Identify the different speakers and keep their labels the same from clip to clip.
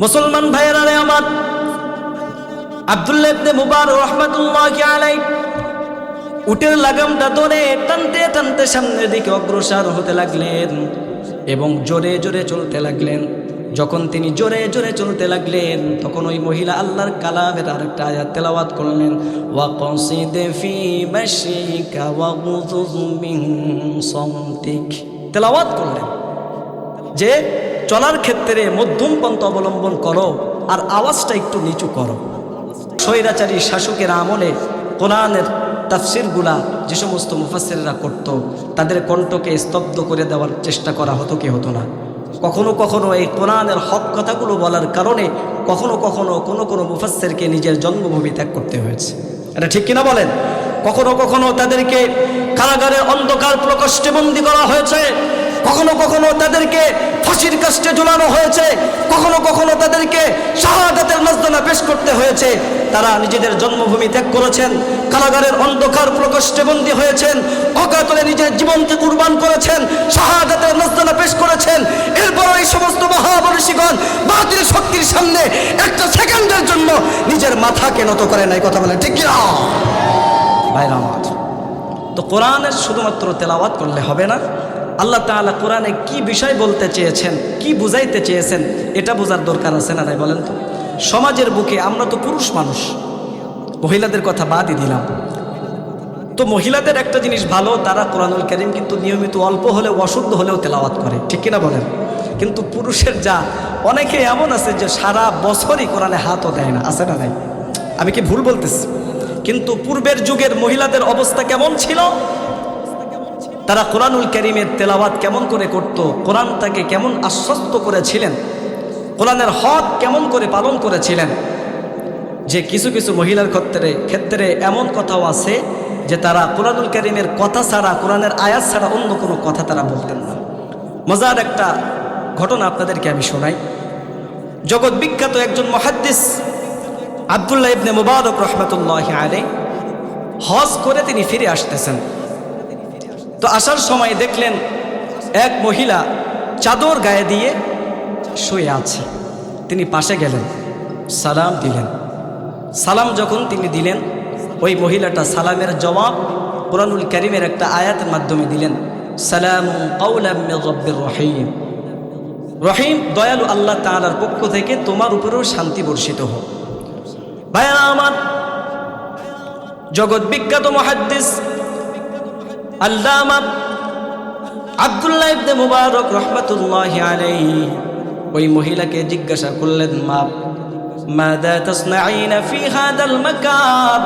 Speaker 1: মুসলমান ভাইয়েরা রে আমার আব্দুল্লাহ ইবনে মুবারক রাহমাতুল্লাহি আলাইহি উটের লাগামটা ধরে টানতে টানতে সামনের দিকে অগ্রসর হতে লাগলেন এবং জোরে জোরে চলতে লাগলেন। যখন তিনি জোরে জোরে চলতে লাগলেন, তখন ওই মহিলা আল্লাহর কালামের আরেকটা আয়াত তেলাওয়াত করলেন, ওয়াকসিদ ফি মাশিকা ওয়া ওয়াগুযুজ মিন সামতিক। তেলাওয়াত করলেন। যে চলার ক্ষেত্রে মধ্যম পন্থ অবলম্বন করো আর আওয়াজটা একটু নিচু করো। স্বৈরাচারী শাসকের আমলে কোরআনের তাফসিরগুলা যে সমস্ত মুফাসিররা করত, তাদের কণ্ঠকে স্তব্ধ করে দেওয়ার চেষ্টা করা হতো কি হতো না। কখনো কখনো এই কোরআনের হক কথাগুলো বলার কারণে কখনো কখনো কোনো কোনো মুফাসসিরকে নিজের জন্মভূমি ত্যাগ করতে হয়েছে। এটা ঠিক কিনা বলেন? কখনো কখনো তাদেরকে কারাগারে অন্ধকার প্রকোষ্ঠে বন্দী করা হয়েছে। কখনো কখনো তাদেরকে ফাঁসির কাষ্টে ঝুলানো হয়েছে। কখনো কখনো তাদেরকে শাহাদাতের মজদানা পেশ করতে হয়েছে। তারা নিজেদের জন্মভূমি ত্যাগ করেছেন, কারাগারের অন্ধকার প্রকোষ্ঠে বন্দী হয়েছেন অকাতরে নিজের জীবনকে কুরবান করেছেন, শাহাদাতের মজদানা পেশ করেছেন। এরপর এই সমস্ত মহাবর্ষিগণ বাতিল শক্তির সামনে একটা সেকেন্ডের জন্য নিজের মাথাকে নত করে নাই, কথা বলে ঠিক কিনা? ভাইরা তো কোরআনের শুধুমাত্র তেলাওয়াত করলে হবে না আল্লাহ তাআলা কোরআনে কি বিষয় বলতে চেয়েছেন, কি বুঝাইতে চেয়েছেন, এটা বোঝার দরকার আছে না নাই বলেন তো? সমাজের বুকে আমরা তো পুরুষ মানুষ। মহিলাদের কথা বাদই দিলাম। তো মহিলাদের একটা জিনিস ভালো, তারা কোরআনুল করিম কিন্তু নিয়মিত অল্প হলেও, অশুদ্ধ হলেও তেলাওয়াত করে। ঠিক কিনা বলেন? কিন্তু পুরুষের যা, অনেকে এমন আছে যে সারা বছরই কোরআনে হাতও দেয় না। আছে না নাই? আমি কি ভুল বলতেছি? কিন্তু পূর্বের যুগের মহিলাদের অবস্থা কেমন ছিল? তারা কোরআনুল করিমের তেলাওয়াত কেমন করে করত, কোরআন তাকে কেমন আশ্বস্ত করেছিলেন, কোরআনের হক কেমন করে পালন করেছিলেন, যে কিছু কিছু মহিলার ক্ষেত্রে ক্ষেত্রে এমন কথাও আছে যে তারা কোরআনুল করিমের কথা ছাড়া, কোরআনের আয়াত ছাড়া অন্য কোনো কথা তারা বলতেন না। মজার একটা ঘটনা আপনাদেরকে আমি শোনাই। জগৎ বিখ্যাত একজন মহাদ্দিস, আবদুল্লাহ ইবনে মুবারক রহমতুল্লাহ আলে হজ করে তিনি ফিরে আসতেছেন। তো আসার সময় দেখলেন এক মহিলা চাদর গায়ে দিয়ে শুয়ে আছে। তিনি পাশে গেলেন, সালাম দিলেন। সালাম যখন তিনি দিলেন, ওই মহিলাটা সালামের জবাব কোরআনুল করিমের একটা আয়াতের মাধ্যমে দিলেন সালাম রহিম। রহিম, দয়ালু আল্লাহ তাআলার পক্ষ থেকে তোমার উপরেও শান্তি বর্ষিত হোক। ভাইয়া আমার জগৎ বিখ্যাত মহাদ্দিস আল্লামা আব্দুল্লাহ ইবনে মুবারক রহমাতুল্লাহ আলাইহি ওই মহিলাকে জিজ্ঞাসা করলেন, মা, মাদা তাসনাইনা ফি হাদাল মাকান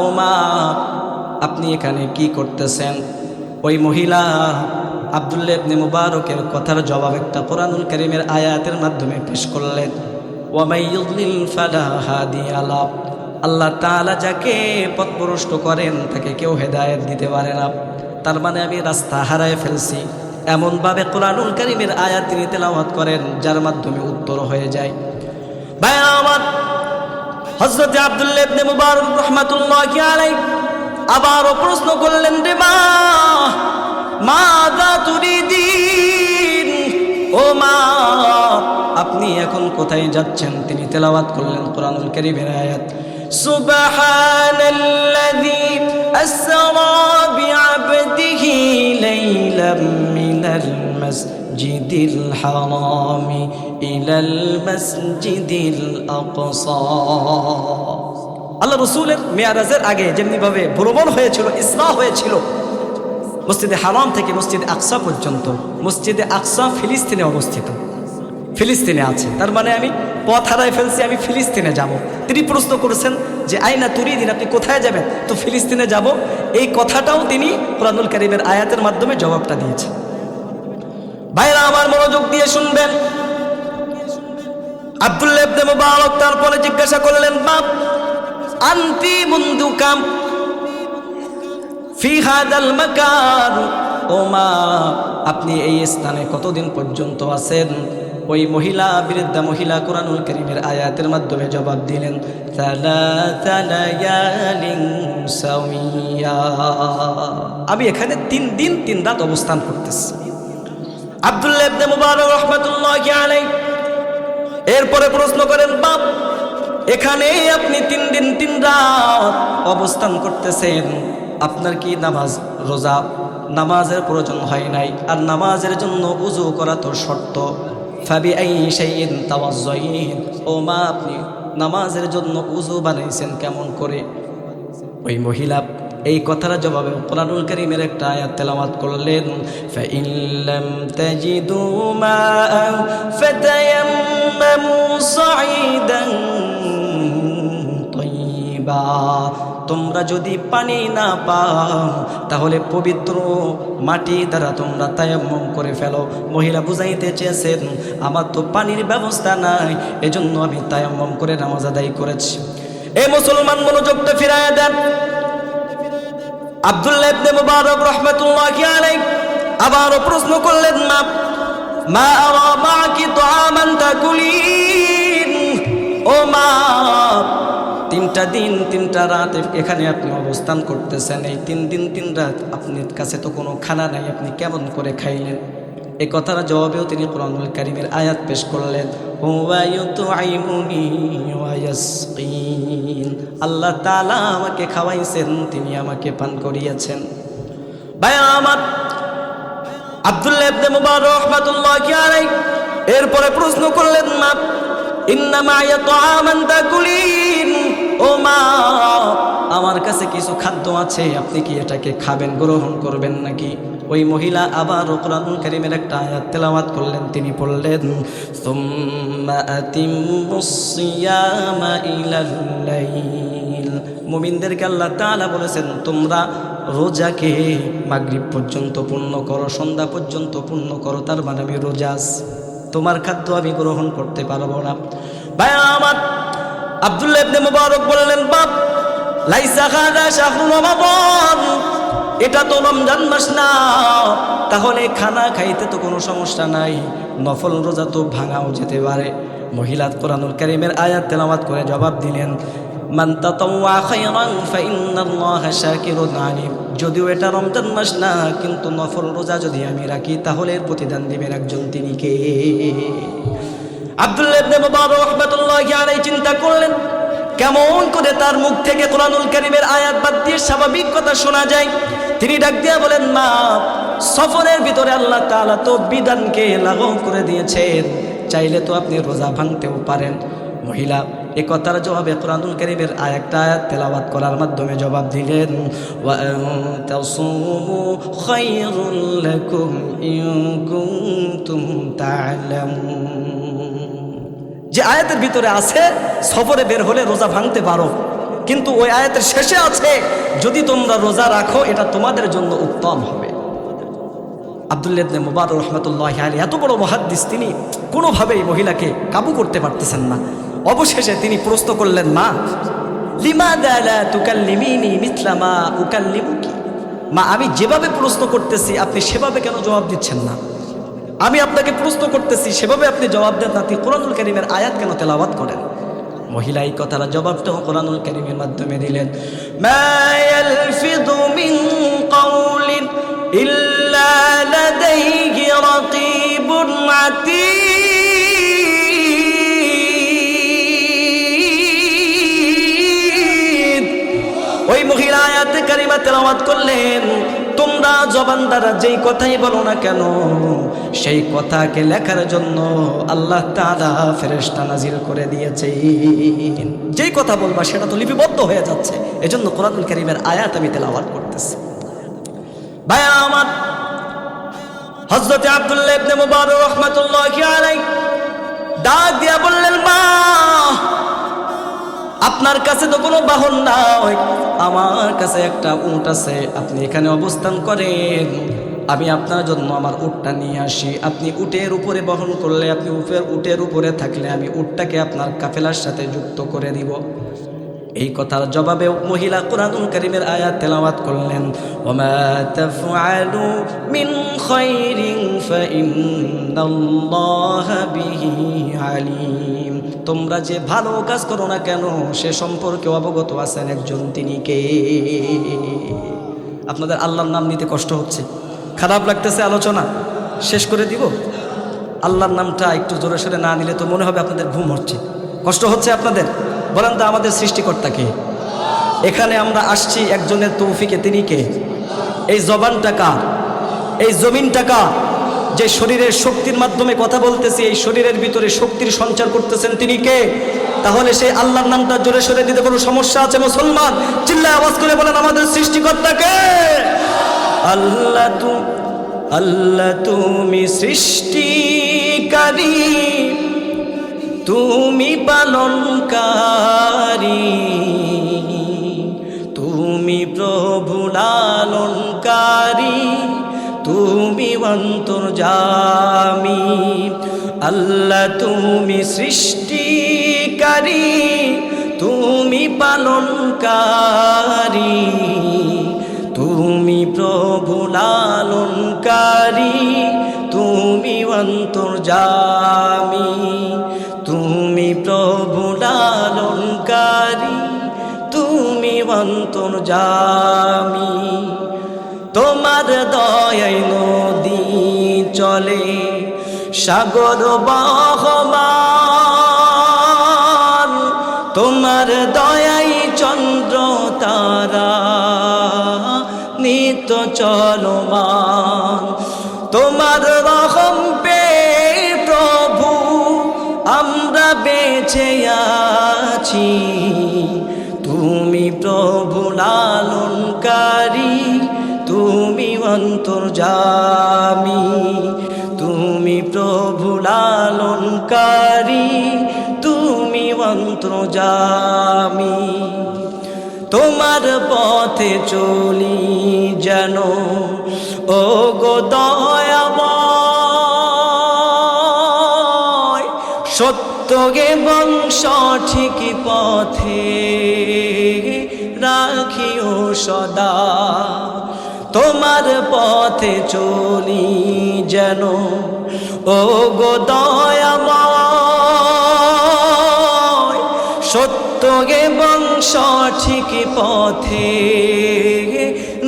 Speaker 1: ও মা, আপনি এখানে কি করতেছেন? ওই মহিলা আব্দুল্লাহ ইবনে মুবারকের কথার জবাব একটা কোরআনুল কারীমের আয়াতের মাধ্যমে পেশ করলেন আল্লাহ তাআলা যাকে পথভ্রষ্ট করেন, তাকে কেউ হেদায়েত দিতে পারে না। তার মানে আমি রাস্তা হারায় ফেলছি। এমনভাবে কোরআনুল করিমের আয়াত তিনি তেলাওয়াত করেন, যার মাধ্যমে উত্তর হয়ে যায়। ভাই আমার হজরত আব্দুল্লাহ মুবারক রাহমাতুল্লাহি আলাইহি আবারও প্রশ্ন করলেন, রে মা মা মাদা তুরিদিন ও মা, আপনি এখন কোথায় যাচ্ছেন? তিনি তেলাওয়াত করলেন কোরআনুল কারীমের আয়াত। সুবহানাল্লাযী আসরা বিআবদিহি লাইলাম মিনাল মাসজিদিল হারাম ইলাল মাসজিদিল আকসা। আল্লাহ রসুলের মেয়ারাজের আগে যেমনিভাবে ভ্রমণ হয়েছিল ইসরা হয়েছিল, মসজিদে হারাম থেকে মসজিদে আকসা পর্যন্ত, মসজিদে আকসা ফিলিস্তিনে অবস্থিত। ফিলিস্তিনে আছে। তার মানে আমি পথ হারায় ফেলছি, আমি ফিলিস্তিনে যাব। তিনি প্রশ্ন করেছেন যে, আইনা তুরি দিন আপনি কোথায় যাবেন? তো ফিলিস্তিনে যাব। এই কথাটাও তিনি কোরআনুল করিমের আয়াতের মাধ্যমে জবাবটা দিয়েছেন। ভাইরা আমার মনোযোগ দিয়ে শুনবেন। তারপরে জিজ্ঞাসা করলেন, বাপ, আন্তি মুন্দুকাম ফি মাকান ও মা আপনি এই স্থানে কতদিন পর্যন্ত আছেন? ওই মহিলা বৃদ্ধা মহিলা কোরআনুল করিমের আয়াতের মাধ্যমে জবাব দিলেন আমি এখানে তিন দিন, তিন রাত অবস্থান করতেছি। আব্দুল্লাহ মুবারক রহমাতুল্লাহি এরপরে প্রশ্ন করেন, বাপ, এখানে আপনি তিন দিন, তিন রাত অবস্থান করতেছেন, আপনার কি নামাজ রোজা নামাজের প্রয়োজন হয় নাই? আর নামাজের জন্য উজু করা তো শর্ত। আপনি নামাজের জন্য উজু বানিয়েছেন কেমন করে? ওই মহিলা এই কথাটা জবাবে কোরআনুল করিমের একটা আয়াত তেলাওয়াত করলেন ফাইল্লাম তাজিদু মা ফাতায়াম্মামু তোমরা যদি পানি না পাও, তাহলে পবিত্র মাটি দ্বারা তোমরা তায়াম্মম করে ফেলো। মহিলা বুঝাইতে চেয়েছেন, আমার তো পানির ব্যবস্থা নাই, এজন্য আমি তায়াম্মম করে নামাজ আদায় করেছি। এই মুসলমান মনোযোগটা ফিরায় দেন। আব্দুল্লাহ ইবনে মুবারক রাহমাতুল্লাহি আলাইহি আবারও প্রশ্ন করলেন, মা মা আরা মাকি তুআমান তাকুলিন? ও মা তিনটা দিন, তিনটা রাত এখানে আপনি অবস্থান করতেছেন। এই তিন দিন, তিন রাত আপনার কাছে তো কোনো খানা নাই। আপনি কেমন করে খাইলেন? এই কথার জবাবেও তিনি কোরআনুল কারিমের আয়াত পেশ করলেন। আল্লাহ তাআলা আমাকে খাওয়াইছেন, তিনি আমাকে পান করিয়েছেন। ভাই আমার আব্দুল্লাহ মুবারক এরপরে প্রশ্ন করলেন, মা, ইন্নামা ইয়াতআমান তাকুলিন। ও মা, আমার কাছে কিছু খাদ্য আছে, আপনি কি এটাকে খাবেন, গ্রহণ করবেন নাকি? ওই মহিলা আবার কোরআনুল কারীমের একটা আয়াত তেলাওয়াত করলেন, তিনি লাইল। মুমিনদেরকে আল্লাহ তাআলা বলেছেন, তোমরা রোজাকে মাগরিব পর্যন্ত পূর্ণ করো, সন্ধ্যা পর্যন্ত পূর্ণ করো, তার মানে আমি রোজা আছি। তোমার খাদ্য আমি গ্রহণ করতে পারব না। ভাই আমার আব্দুল্লাহ মুবারক বললেন, বাপ এটা তো রমজান মাস না। তাহলে খানা খাইতে তো কোনো সমস্যা নাই। নফল রোজা তো ভাঙাও যেতে পারে। মহিলা কোরআনুল কারীমের আয়াত তেলাওয়াত করে জবাব দিলেন যদিও এটা রমজান মাস না, কিন্তু নফল রোজা যদি আমি রাখি, তাহলে প্রতিদান দিবেন একজন তিনি কে? আব্দুল্লাহ ইবনে মুবারক রাহমাতুল্লাহি আলাইহি চিন্তা করলেন, কেমন করে তার মুখ থেকে কোরআনুল কারীমের আয়াত বাদ দিয়ে স্বাভাবিক কথা শোনা যায়। তিনি ডাক দিয়া বলেন, মা, সফরের ভিতরে আল্লাহ তাআলা তো বিধানকে লাগু করে দিয়েছেন। চাইলে তো আপনি রোজা ভাঙতেও পারেন। মহিলা এ কথার জবাবে কোরআনুল কারীমের আরেকটা আয়াত তেলাওয়াত করার মাধ্যমে জবাব দিলেন লাকুম ইন যে আয়াতের ভিতরে আছে, সফরে বের হলে রোজা ভাঙতে পারো। কিন্তু ওই আয়াতের শেষে আছে, যদি তোমরা রোজা রাখো, এটা তোমাদের জন্য উত্তম হবে। আবদুল্লাবনে মুবারক রহমতুল্লাহ আলী এত বড় মহাদ্দিস, তিনি কোনোভাবেই মহিলাকে কাবু করতে পারতেছেন না। অবশেষে তিনি প্রশ্ন করলেন, মা মা, আমি যেভাবে প্রশ্ন করতেছি, আপনি সেভাবে কেন জবাব দিচ্ছেন না? আমি আপনাকে প্রশ্ন করতেছি, সেভাবে আপনি জবাব দেন না কোরআনুল করিমের আয়াত কেন তেলাওয়াত করেন? মহিলা এই কথার জবাবটাও কোরআনুল করিমের মাধ্যমে দিলেন। ওই মহিলা আয়াতে কারিমা তেলাওয়াত করলেন, তোমরা জবান দ্বারা যেই কথাই বলো না কেন সেই কথাকে লেখার জন্য আল্লাহ তাআলা ফেরেশতা নাজিল করে দিয়েছে যেই কথা বলবা সেটা তো লিপিবদ্ধ হয়ে যাচ্ছে। এজন্য কোরআনুল কারীমের আয়াত আমি তেলাওয়াত করতেছি। ভাই আমার হযরতে আব্দুল্লাহ ইবনে মুবারক রাহমাতুল্লাহি আলাইহি ডাক দিয়া বললেন, মা, আপনার কাছে তো কোনো বাহন নাই। আমার কাছে একটা উট আছে। আপনি এখানে অবস্থান করেন। আমি আপনার জন্য আমার উটটা নিয়ে আসি। আপনি উটের উপরে বহন করলে, আপনি উপের উটের উপরে থাকলে আমি উটটাকে আপনার কাফেলার সাথে যুক্ত করে দিব। এই কথার জবাবে মহিলা কোরআনুল কারীমের আয়াত তেলাওয়াত করলেন তোমরা যে ভালো কাজ করো না কেন, সে সম্পর্কে অবগত আছেন একজন তিনি কে? আপনাদের আল্লাহর নাম নিতে কষ্ট হচ্ছে। খারাপ লাগতেছে আলোচনা, শেষ করে দিব। আল্লাহর নামটা একটু জোরে সোরে না নিলে তো মনে হবে আপনাদের ঘুম হচ্ছে। কষ্ট হচ্ছে আপনাদের? বলেন তো আমাদের সৃষ্টিকর্তাকে। এখানে আমরা আসছি একজনের তৌফিকে, তিনি কে? এই জবানটা কার? এই জমিনটা কার? যে শরীরের শক্তির মাধ্যমে কথা বলতেছি, এই শরীরের ভিতরে শক্তির সঞ্চার করতেছেন তিনি কে? তাহলে সেই আল্লাহর নামটা জোরে সরে দিতে কোনো সমস্যা আছে? মুসলমান, চিল্লায় আওয়াজ করে বলেন আমাদের সৃষ্টিকর্তাকে আল্লাহ তু, আল্লাহ তুমি সৃষ্টিকারী, তুমি পালনকারী, তুমি প্রভু লালনকারী, তুমি অন্তর্জামী আল্লাহ তুমি সৃষ্টিকারী, তুমি পালনকারী। লালনকারী, তুমি অন্তর্জামী তুমি প্রভু লালনকারী, তুমি অন্তর্জামী তোমার দয়াই নদী চলে, সাগর বহমান। তোমার দয়াই চলমান। তোমার রহম পে প্রভু, আমরা বেঁচে আছি। তুমি প্রভু লালনকারী, তুমি অন্তর্জামী তুমি প্রভু লালনকারী, তুমি অন্তর্জামী তোমার পথে চলি যেন। ও গো সত্য এবং সঠিক পথে রাখিও সদা। তোমার পথে চলি যেন। ও গো দয়াময় সঠিক পথে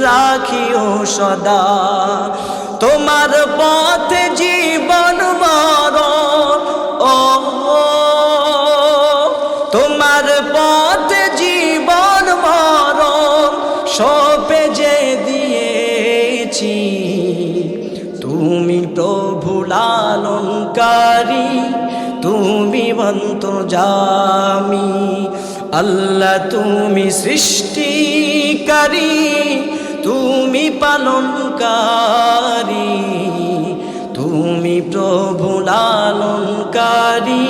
Speaker 1: রাখিও সদা। তোমার পথে জীবন মরণ, ও, তোমার পথে জীবন মরণ, সপে যে দিয়েছি। তুমি প্রভু লালনকারী, তুমি অন্তর্জামী আল্লাহ তুমি সৃষ্টিকারী, তুমি পালনকারী, তুমি প্রভু লালনকারী,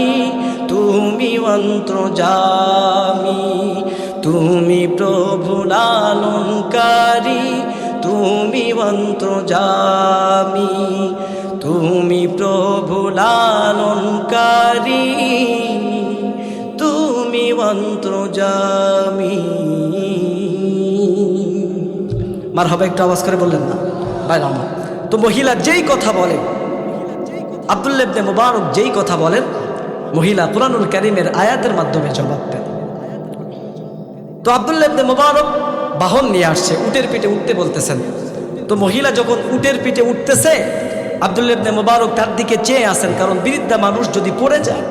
Speaker 1: তুমি অন্তর্জামী তুমি প্রভু লালনকারী, তুমি অন্তর্জামী তুমি প্রভু লালনকারী। অন্তর্জামী মার হবে একটু আওয়াজ করে বললেন না। ভাই আমার তো মহিলা যেই কথা বলে আবদুল্লেবনে মুবারক যেই কথা বলেন, মহিলা কুরআনুল করিমের আয়াতের মাধ্যমে জবাব দেন। তো আবদুল্লেবনে মুবারক বাহন নিয়ে আসছে, উটের পিঠে উঠতে বলতেছেন। তো মহিলা যখন উটের পিঠে উঠতেছে আবদুল্লেবনে মুবারক তার দিকে চেয়ে আসেন কারণ বৃদ্ধা মানুষ যদি পড়ে যায়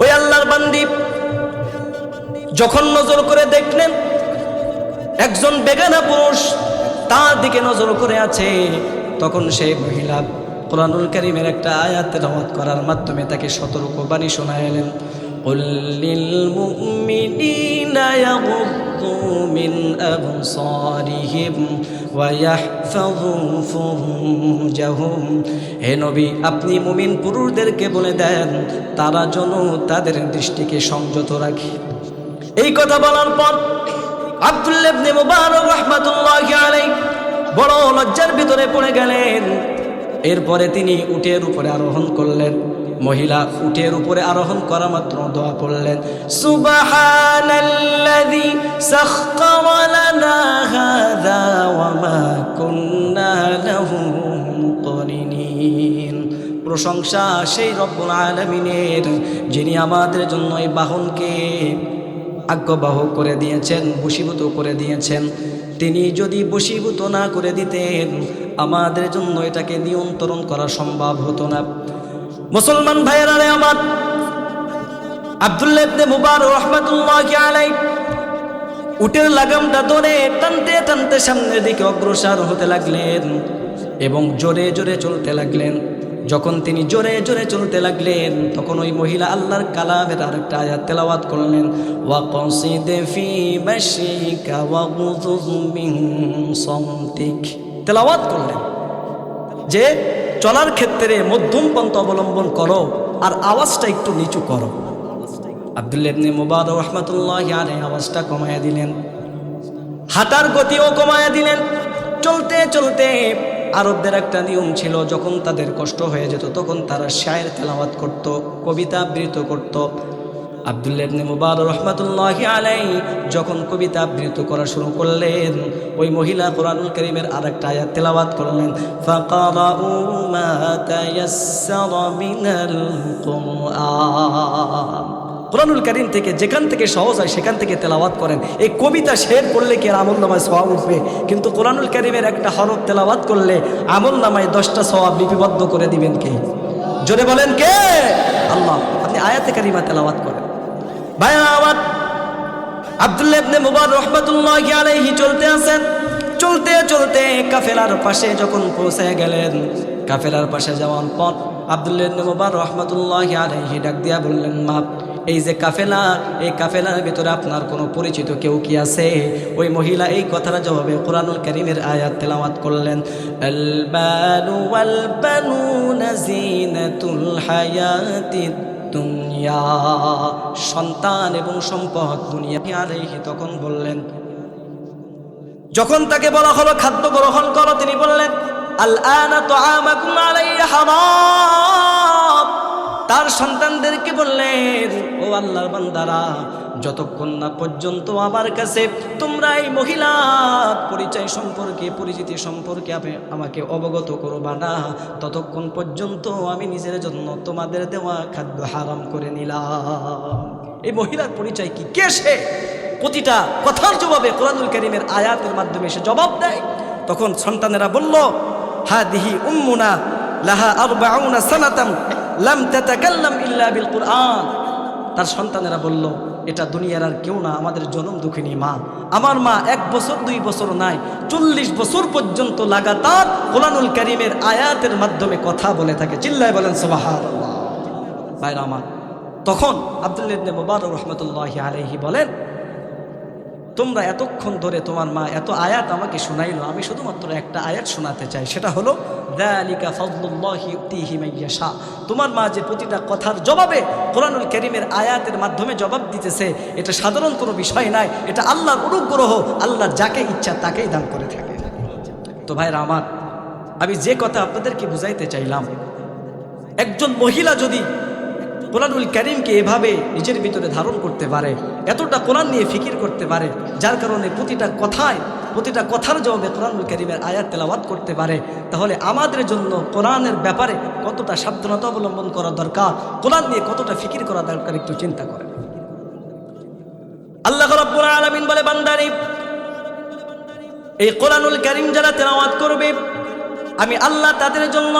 Speaker 1: ওই আল্লাহর বান্দি যখন নজর করে দেখলেন একজন বেগানা পুরুষ তার দিকে নজর করে আছে তখন সেই মহিলা কোরআনুল করিমের একটা আয়াত তেলাওয়াত করার মাধ্যমে তাকে সতর্ক বাণী শোনাইলেন قل للمؤمنين يغضوا من أبصارهم ويحفظوا فروجهم হে নবী আপনি মুমিন পুরুষদেরকে বলে দেন তারা যেন তাদের দৃষ্টিকে সংযত রাখে এই কথা বলার পর আব্দুল্লাহ ইবনে মুবারক রাহমাতুল্লাহি আলাইহি বড় লজ্জার ভিতরে পড়ে গেলেন এরপরে তিনি উটের উপরে আরোহণ করলেন মহিলা উটের উপরে আরোহণ করা মাত্র দোয়া পড়লেন প্রশংসা সেই রব্বুল আলামিনের, যিনি আমাদের জন্য এই বাহনকে আজ্ঞাবহ করে দিয়েছেন বশীভূত করে দিয়েছেন। তিনি যদি বশীভূত না করে দিতেন, আমাদের জন্য এটাকে নিয়ন্ত্রণ করা সম্ভব হতো না। মুসলমান ভাইয়েরা রে আমার আব্দুল্লাহ ইবনে মুবারক রাহমাতুল্লাহি আলাইহি উটের লাগামটা ধরে টানতে টানতে সামনের দিকে অগ্রসর হতে লাগলেন এবং জোরে জোরে চলতে লাগলেন। যখন তিনি জোরে জোরে চলতে লাগলেন, তখন ওই মহিলা আল্লাহর কালামের আরেকটা আয়াত তেলাওয়াত করলেন, ওয়াকসিদ ফি মাশিকা ওয়া ওয়াগুযুজ মিন সামতিক। তেলাওয়াত করলেন। যে চলার ক্ষেত্রে মধ্যম পন্থ অবলম্বন করো আর আওয়াজটা একটু নিচু করো। আবদুল্লাবনে মুবারক রহমাতুল্লাহ আলাইহি আওয়াজটা কমায়া দিলেন। হাঁটার গতিও কমায়া দিলেন। চলতে চলতে আরবদের একটা নিয়ম ছিল, যখন তাদের কষ্ট হয়ে যেত তখন তারা শায়ের তেলাওয়াত করত, কবিতা আবৃত করত। আবদুল্লাহ ইবনে মুবারক রহমাতুল্লাহ আলাই যখন কবিতা আবৃত করা শুরু করলেন, ওই মহিলা কোরআনুল করিমের আরেকটা আয়াত তেলাওয়াত করলেন কোরআনুল করিম থেকে যেখান থেকে সহজ হয় সেখান থেকে তেলাওয়াত করেন। এই কবিতা শের করলে কি আর আমল নামায় সওয়াব উঠবে? কিন্তু কোরআনুল করিমের একটা হরফ তেলাওয়াত করলে আমল নামায় দশটা সওয়াব লিপিবদ্ধ করে দিবেন কে? জোরে বলেন কে? আল্লাহ, আপনি আয়াতে কারিমা তেলাওয়াত করেন। ভাই আমার আব্দুল্লাহ ইবনে মুবারক রাহমাতুল্লাহি আলাইহি চলতে আছেন। চলতে চলতে কাফেলার পাশে যখন পৌঁছে গেলেন, কাফেলার পাশে যাওয়ার পর আব্দুল্লাহ ইবনে মুবারক রাহমাতুল্লাহি আলাইহি ডাক দিয়া বললেন, মা, এই যে কাফেলা, এই কাফেলার ভিতরে আপনার কোনো পরিচিত কেউ কি আছে? ওই মহিলা এই কথাটা জবাবে কোরআনুল করিমের আয়াত তেলাওয়াত করলেন আল বানু ওয়াল বানুনা জিনাতুল হায়াতিদ দুনিয়া, সন্তান এবং সম্পদ দুনিয়া। আলাইহি তখন বললেন, যখন তাকে বলা হলো খাদ্য গ্রহণ করো, তিনি বললেন আল আনা তো আমাকুম আলাইয়া হারাম। তার সন্তানদেরকে বললেন, ও আল্লাহর বান্দারা, যতক্ষণ না পর্যন্ত আমার কাছে তোমরা এই মহিলা পরিচয় সম্পর্কে, পরিচিতি সম্পর্কে আমাকে অবগত করবা না, ততক্ষণ পর্যন্ত আমি নিজের জন্য তোমাদের দেওয়া খাদ্য হারাম করে নিলাম। এই মহিলার পরিচয় কি? কে সে? প্রতিটা কথার জবাবে কোরআনুল করিমের আয়াতের মাধ্যমে সে জবাব দেয়। তখন সন্তানেরা বলল হা দিহি উম্মুনা লাহা আরবাউনা সানাতাম লাম তার সন্তানেরা বলল, এটা দুনিয়ার আর কেউ না, আমাদের জনম দুঃখিনী মা। আমার মা এক বছর, দুই বছর নাই, চল্লিশ বছর পর্যন্ত লাগাতার কোরআনুল করিমের আয়াতের মাধ্যমে কথা বলে থাকে। চিল্লায় বলেন আমার, তখন আব্দুল্লাহ মুবারক রহমতুল্লাহ আলাইহি বলেন তোমরা এতক্ষণ ধরে তোমার মা এত আয়াত আমাকে শোনাইলো, আমি শুধুমাত্র একটা আয়াত শোনাতে চাই, সেটা হলো, দালিকা ফজলুল্লাহি ইউতিহি মাইয়াশা তোমার মা যে প্রতিটা কথার জবাবে কোরআনুল করিমের আয়াতের মাধ্যমে জবাব দিতেছে, এটা সাধারণ কোনো বিষয় নাই এটা আল্লাহর অনুগ্রহ, আল্লাহ যাকে ইচ্ছা তাকেই দান করে থাকে। তো ভাইরা আমার, আমি যে কথা আপনাদেরকে বুঝাইতে চাইলাম, একজন মহিলা যদি কোরআনুল করিমকে এভাবে নিজের ভিতরে ধারণ করতে পারে। এতটা কোরআন নিয়ে ফিকির করতে পারে, যার কারণে প্রতিটা কথায়, প্রতিটা কথার জবাবে কোরআনুল করিমের আয়াত তেলাওয়াত করতে পারে। তাহলে আমাদের জন্য কোরআনের ব্যাপারে কতটা সাবধানতা অবলম্বন করা দরকার, কোরআন নিয়ে কতটা ফিকির করা দরকার একটু চিন্তা করেন। আল্লাহ আলামিন বলে, বান্দারি, এই কোরআনুল করিম যারা তেলাওয়াত করবে, আমি আল্লাহ তাদের জন্য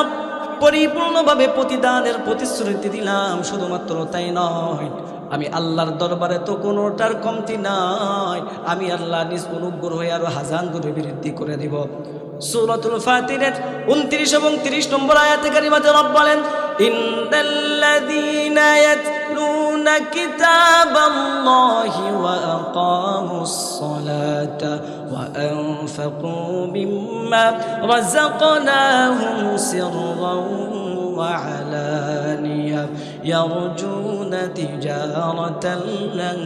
Speaker 1: পরিপূর্ণভাবে প্রতিদানের প্রতিশ্রুতি দিলাম, শুধুমাত্র তাই নয়, আমি আল্লাহর দরবারে তো কোনোটার কমতি নাই, আমি আল্লাহ নিজ অনুগ্রহ হয়ে আরও হাজান গুণে বৃদ্ধি করে দিব। সুরতুল ফাতিরের 29 এবং 30 নম্বর আয়াতে মাঝে রব বলেন ইয়াতলুনা কিতাবাল্লাহি ওয়া আকামুস সালাতা ওয়া আনফাকু মিম্মা রাযাকনাহুম সিররান ওয়া আলানিয়া ইয়ারজুনা তিজারাতান লান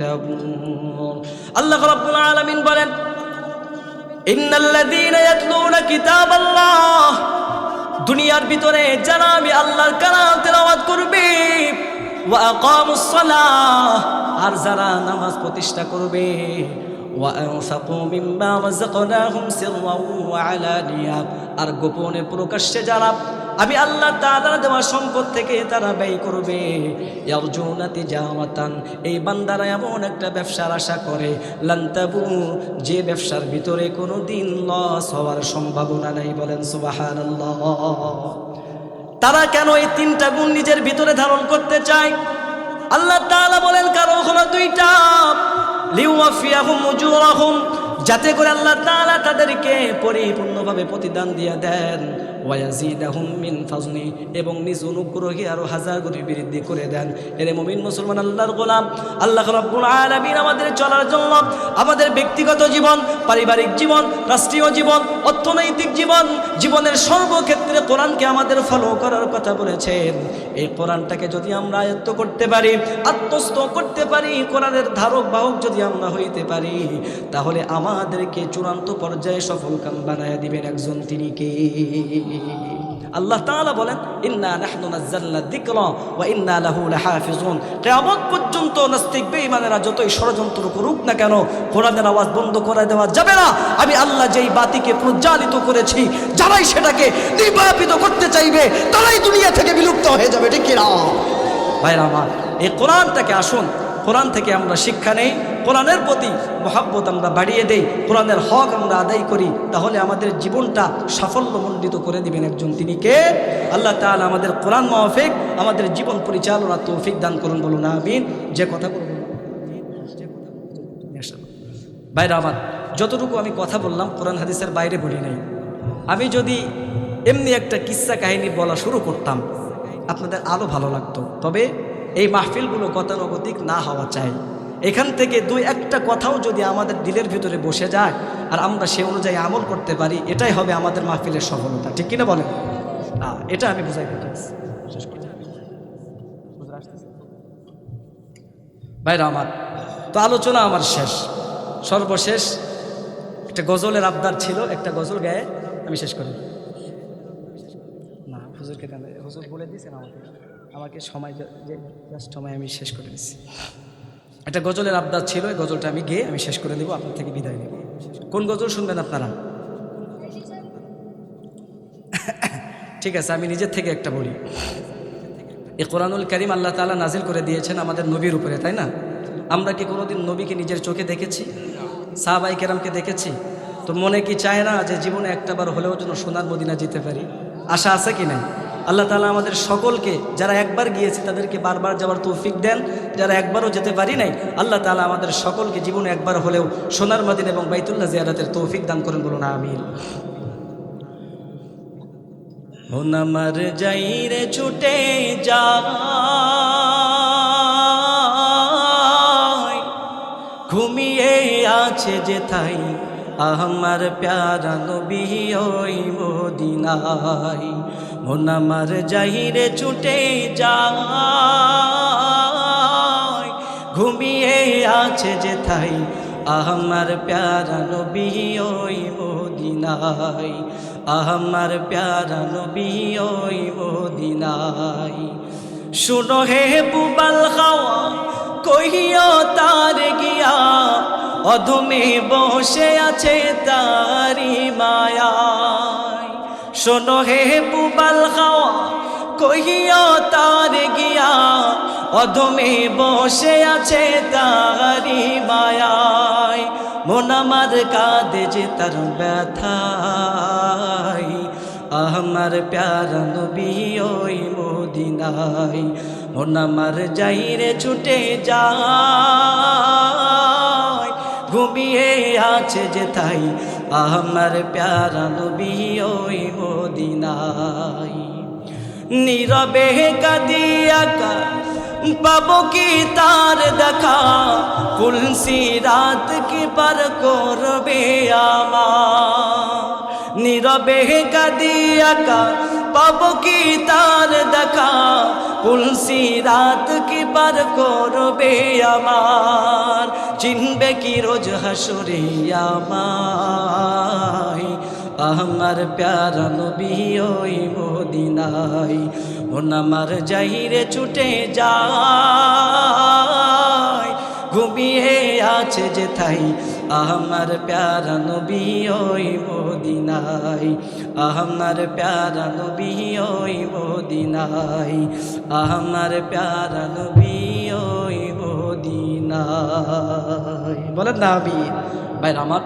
Speaker 1: তাবুর আল্লাহ রাব্বুল আলামিন বলেন ইন্নাল্লাযীনা ইয়াতলুনা কিতাবাল্লাহ দুনিয়ার ভিতরে যারা আমি আল্লাহর কালাম তেলাওয়াত করবে ওয়া আকামুস সালাহ আর যারা নামাজ প্রতিষ্ঠা করবে আর গোপনে প্রকাশ্যে যারা, আমি আল্লাহ তাআলা দেওয়া সম্পদ থেকে তারা ব্যয় করবে। এই বান্দারা এমন একটা ব্যবসার আশা করে লান্তাবু যে ব্যবসার ভিতরে কোনো দিন লস হওয়ার সম্ভাবনা নাই, বলেন সুবহানাল্লাহ। তারা কেন এই তিনটা গুণ নিজের ভিতরে ধারণ করতে চায়? আল্লাহ তাআলা বলেন, কারণ হলো দুইটা। যাতে করে আল্লাহ তাআলা তাদেরকে পরিপূর্ণভাবে প্রতিদান দিয়ে দেন। মিন ফাজলি, এবং নিজ অনুগ্রহে আরও হাজার গুণে বৃদ্ধি করে দেন। এরে মুমিন মুসলমান আল্লাহর গোলাম। আল্লাহ রাব্বুল আলামিন আমাদের চলার জন্য আমাদের ব্যক্তিগত জীবন, পারিবারিক জীবন, রাষ্ট্রীয় জীবন, অর্থনৈতিক জীবন, জীবনের সর্বক্ষেত্রে কোরআনকে আমাদের ফলো করার কথা বলেছেন। এই কোরআনটাকে যদি আমরা আয়ত্ত করতে পারি, আত্মস্থ করতে পারি, কোরআনের ধারক বাহক যদি আমরা হইতে পারি, তাহলে আমাদেরকে চূড়ান্ত পর্যায়ে সফল কাম বানায় দিবেন একজন তিনি কে? আল্লাহ তাআলা বলেন, ইন্না নাহনু নাযালনা যিকরা ওয়া ইন্না লাহু লাহাফিজুন। কিয়ামত পর্যন্ত নাস্তিক বেঈমানেরা যতই ষড়যন্ত্র করুক না কেন, কোরআনের আওয়াজ বন্ধ করে দেওয়া যাবে না। আমি আল্লাহ যেই বাতিকে প্রজ্বালিত করেছি, যারাই সেটাকে নির্বাপিত করতে চাইবে, তারাই দুনিয়া থেকে বিলুপ্ত হয়ে যাবে, ঠিক কিনা? ভাইরা আমার, এই কোরআনটাকে আসুন, কোরআন থেকে আমরা শিক্ষা নেই। কোরআনের প্রতি মহাব্বত আমরা বাড়িয়ে দেই, কোরআনের হক আমরা আদায় করি, তাহলে আমাদের জীবনটা সাফল্যমণ্ডিত করে দিবেন একজন তিনি কে? আল্লাহ তাআলা আমাদের কোরআন মাহফিক আমাদের জীবন পরিচালনা তৌফিক দান করুন, বলুন আমিন। যে কথা বলব বাইরে আমার, যতটুকু আমি কথা বললাম, কোরআন হাদিসের বাইরে বলি নাই। আমি যদি এমনি একটা কিস্সা কাহিনী বলা শুরু করতাম, আপনাদের আরও ভালো লাগতো। তবে এই মাহফিলগুলো গতানুগতিক না হওয়া চাই। এখান থেকে দুই একটা কথাও যদি আমাদের দিলের ভিতরে বসে যায়, আর আমরা সে অনুযায়ী আমল করতে পারি, এটাই হবে আমাদের মাহফিলের সফলতা। ঠিক কিনা বলেন? এটা আমি বুঝাই করতে ভাইরা আমার, তো আলোচনা আমার শেষ। সর্বশেষ একটা গজলের আবদার ছিল, একটা গজল গায়ে আমি শেষ করি। না, হুজুরকে বলে দিয়েছেন আমাকে। আমাকে সময় সময় আমি শেষ করে দিচ্ছি একটা গজলের আবদার ছিল, এই গজলটা আমি গিয়ে আমি শেষ করে দেবো, আপনার থেকে বিদায় নেব। কোন গজল শুনবেন আপনারা? ঠিক আছে, আমি নিজের থেকে একটা বলি। এই কোরআনুল করিম আল্লাহ তাআলা নাজিল করে দিয়েছেন আমাদের নবীর উপরে, তাই না? আমরা কি কোনোদিন নবীকে নিজের চোখে দেখেছি? সাহাবাই কেরামকে দেখেছি? তো মনে কি চায় না যে জীবনে একটাবার হলেও যেন সোনার মদিনা যেতে পারি? আশা আছে কি নাই? আল্লাহ তালা আমাদের সকলকে, যারা একবার গিয়েছে, তাদেরকে বারবার যাওয়ার তৌফিক দেন। যারা একবারও যেতে পারি নাই, আল্লাহ তালা আমাদের সকলকে জীবনে একবার হলেও সোনার মাদিন এবং বাইতুল্লাহ জিয়ারাতের তৌফিক দান করেন বলুন, আমিন। মন আমার যাই রে ছুটে যায়, ঘুমিয়ে আছে যে থাই আমার প্যারা নবী ওই মদিনাই মন আমার যাই রে ছুটে যায়। ঘুমিয়ে আছে যে থাই আমার প্যারা নবী ওই মদিনাই আমার প্যারা নবী ওই মদিনাই শুনো হে বুবাল খাওয়া, কহিও তার গিয়া অধমে বসে আছে তারি মায়ায়। শোনো হে বুবাল খাওয়া, কহিও তার গিয়া, অধমে বসে আছে তারি মায়ায়। মন আমার কাঁদে যে তার ব্যথাই আমার প্যারা নবী ওই মদিনাই মন আমার যাই রে ছুটে যায়। ঘুমিয়ে আছে যে তাই, আমার প্যারা নবী ওই মদিনাই নীরবে কাদিয়া কা কি তার দেখা? তুলসি রাত কি পার করবে আমার? নীরবে কাদিয়া কা, পাবো কি তার দেখা? তুলসি রাত কি পার করবে আমার? চিনবে কি রোজ হাসুরে আমায়? আমার প্যারা নবী ওই মদিনাই মন আমার যাইরে ছুটে যায়। ঘুমিয়ে আছে যে থাই আমার প্যারা নবী ওই মদিনাই আমার প্যারা নবী ওই মদিনাই আমার প্যারা নবী ওই মদিনাই বলেন না ভাই আমার